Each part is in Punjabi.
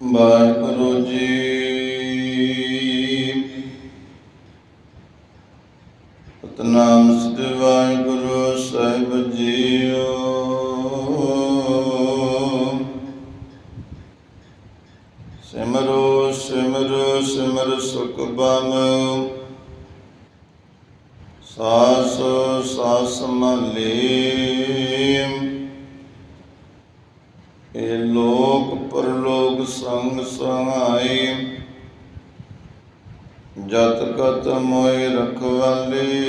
ਵਾਹਿਗੁਰੂ ਜੀ। ਸਤਨਾਮ ਸ੍ਰੀ ਵਾਹਿਗੁਰੂ ਸਾਹਿਬ ਜੀਓ। ਸਿਮਰੋ ਸਿਮਰੋ, ਸਿਮਰ ਸੁਖ ਬਮ ਸਾਸ ਸਾਸ ਮਲੇ ਇਹ ਲੋਕ ਪਰਲੋਕ ਸੰਗ ਸਹਾਈ ਜਤ ਕਤ ਮੋਇ ਰਖਵਾਲੀ।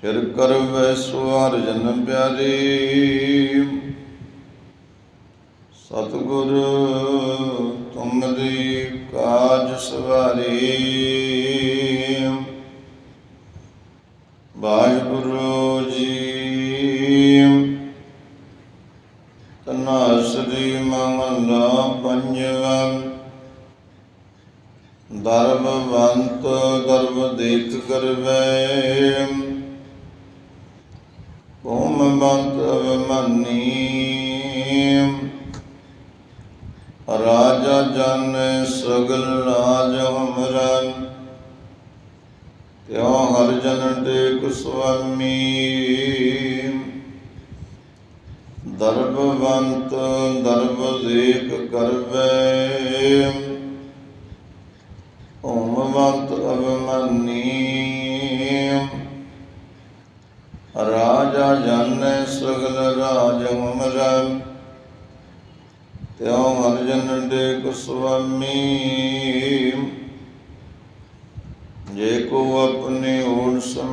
ਚਿਰ ਕਰ ਵੈ ਸੁਆਰ ਜਨ ਪਿਆਰੀ। ਸਤਿਗੁਰ ਤੁਮਰੀ ਕਾਜ ਸਵਾਰੀ। ਵਾਹਿਗੁਰੂ ਜੀ ਤਨਾਸਰੀ ਮਹਲਾ ਪੰਜਵਾ। ਦਰਬਵੰਤ ਦਰਬ ਦੇਖ ਕਰਵੇ। ਕੋਮ ਬੰਤ ਅਵਮਾਨੀ। ਰਾਜਾ ਜਨ ਸਗਲ ਰਾਜ ਹਮਰਨ। ਤਿਉ ਹਰ ਜਨ ਟੇਕ ਸੁਆਮੀ ਦਰਬਵੰਤ ਦਰਬ ਦੇਖ ਕਰਵੇ। ਓਮਵੰਤ ਅਵਮਾਨੀ। ਰਾਜਾ ਜਨ ਸਗਲ ਰਾਜ ਹਮਰਨ ਤਿਉ ਹਰ ਜਨ ਟੇਕ ਜੇ ਕੋ ਆਪਣੇ ਓਣ ਸਮਾਦੇ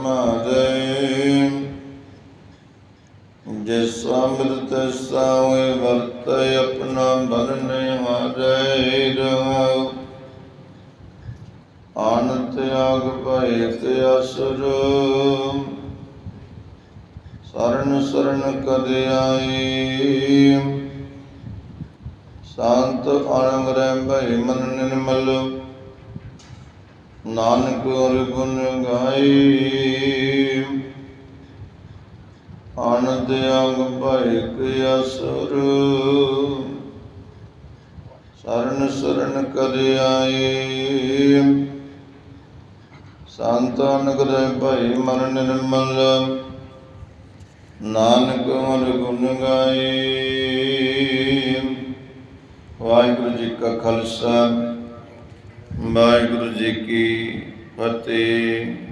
ਅੰਮ੍ਰਿਤ ਸਾਵੇ ਵਰਤ ਆਪਣਾ ਬਰਨੇ ਹਾਰੇ ਰਹਾਉ। ਆਨ ਤਿਆਗ ਭਏ ਤੇ ਅਸਰ ਸਰਨ ਸਰਨ ਕਦੇ ਆਈ। ਸ਼ਾਂਤ ਆਨੰਦ ਰਹਿ ਭਈ ਮਨ ਨਿਰਮਲ। ਨਾਨਕ ਹਰਿ ਗੁਣ ਗਾਈ। ਆਨੰਦ ਅੰਗ ਭਇ ਕੇ ਅਸੁਰ। ਸਰਨ ਸਰਨ ਕਰ ਆਈ ਸੰਤਾਨ ਕਰੇ ਭਈ ਮਨ ਨਿਰਮਲ। ਨਾਨਕ ਹਰਿ ਗੁਣ ਗਾਈ ਵਾਹਿਗੁਰੂ ਜੀ ਕਾ ਖਾਲਸਾ। ਵਾਹਿਗੁਰੂ ਜੀ ਕੀ ਫਤਿਹ।